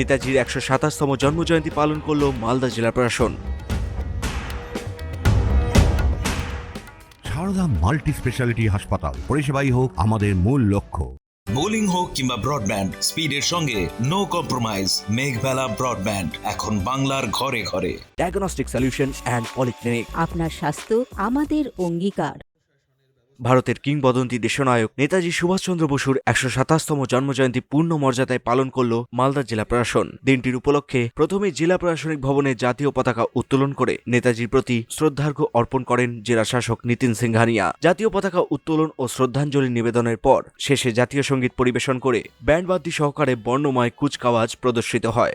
নেতাজির একশো সাতাশতম জন্মজয়ন্তী পালন করল মালদা জেলা প্রশাসন। সারদা মাল্টি স্পেশালিটি হাসপাতাল পরিষেবাই হোক আমাদের মূল লক্ষ্য। বোলিং হোক কিংবা ব্রডব্যান্ড স্পিডের সঙ্গে নো কম্প্রোমাইজ মেঘবেলা ব্রডব্যান্ড এখন বাংলার ঘরে ঘরে। ডায়াগনস্টিক সলিউশন অ্যান্ড পলিক্লিনিক আপনার স্বাস্থ্য আমাদের অঙ্গীকার। ভারতের কিংবদন্তি দেশনায়ক নেতাজি সুভাষচন্দ্র বসুর একশো সাতাশতম জন্মজয়ন্তী পূর্ণ মর্যাদায় পালন করল মালদা জেলা প্রশাসন। দিনটির উপলক্ষে প্রথমে জেলা প্রশাসনিক ভবনে জাতীয় পতাকা উত্তোলন করে নেতাজির প্রতি শ্রদ্ধার্ঘ্য অর্পণ করেন জেলা শাসক নীতিন সিংহানিয়া। জাতীয় পতাকা উত্তোলন ও শ্রদ্ধাঞ্জলি নিবেদনের পর শেষে জাতীয় সংগীত পরিবেশন করে ব্যান্ডবাদ্যি সহকারে বর্ণময় কুচকাওয়াজ প্রদর্শিত হয়।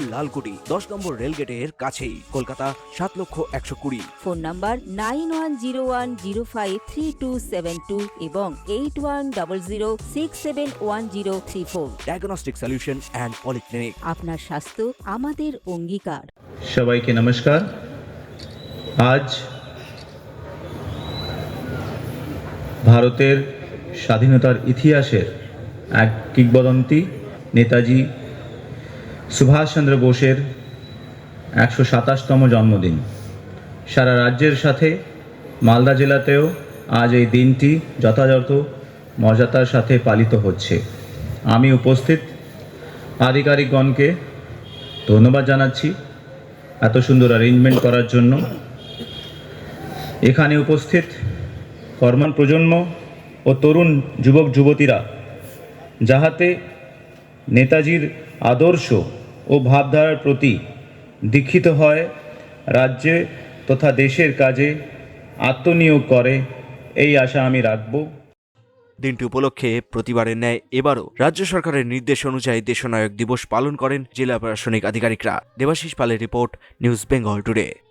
লালকুটি দশ নম্বর রেলগেটের কাছেই। কলকাতা সাত লক্ষ একশো কুড়ি। Phone number nine one zero one zero five three two seven two এবং eight one double zero six seven one zero three four. Diagnostic solution and polyclinic আপনার স্বাস্থ্য আমাদের অঙ্গীকার। সবাইকে নমস্কার। আজ ভারতের স্বাধীনতার ইতিহাসের এক কিংবদন্তি নেতাজি সুভাষচন্দ্র বোসের একশো সাতাশতম জন্মদিন। সারা রাজ্যের সাথে মালদা জেলাতেও আজ এই দিনটি যথাযথ মর্যাদার সাথে পালিত হচ্ছে। আমি উপস্থিত আধিকারিকগণকে ধন্যবাদ জানাচ্ছি এত সুন্দর অ্যারেঞ্জমেন্ট করার জন্য। এখানে উপস্থিত কর্মান প্রজন্ম ও তরুণ যুবক যুবতীরা যাহাতে নেতাজির আদর্শ ও ভাবধারার প্রতি দীক্ষিত হয়, রাজ্যে তথা দেশের কাজে আত্মনিয়োগ করে, এই আশা আমি রাখব। দিনটি উপলক্ষে প্রতিবারের ন্যায় এবারও রাজ্য সরকারের নির্দেশ অনুযায়ী দেশনায়ক দিবস পালন করেন জেলা প্রশাসনিক আধিকারিকরা। দেবাশিস পালের রিপোর্ট, নিউজ বেঙ্গল টুডে।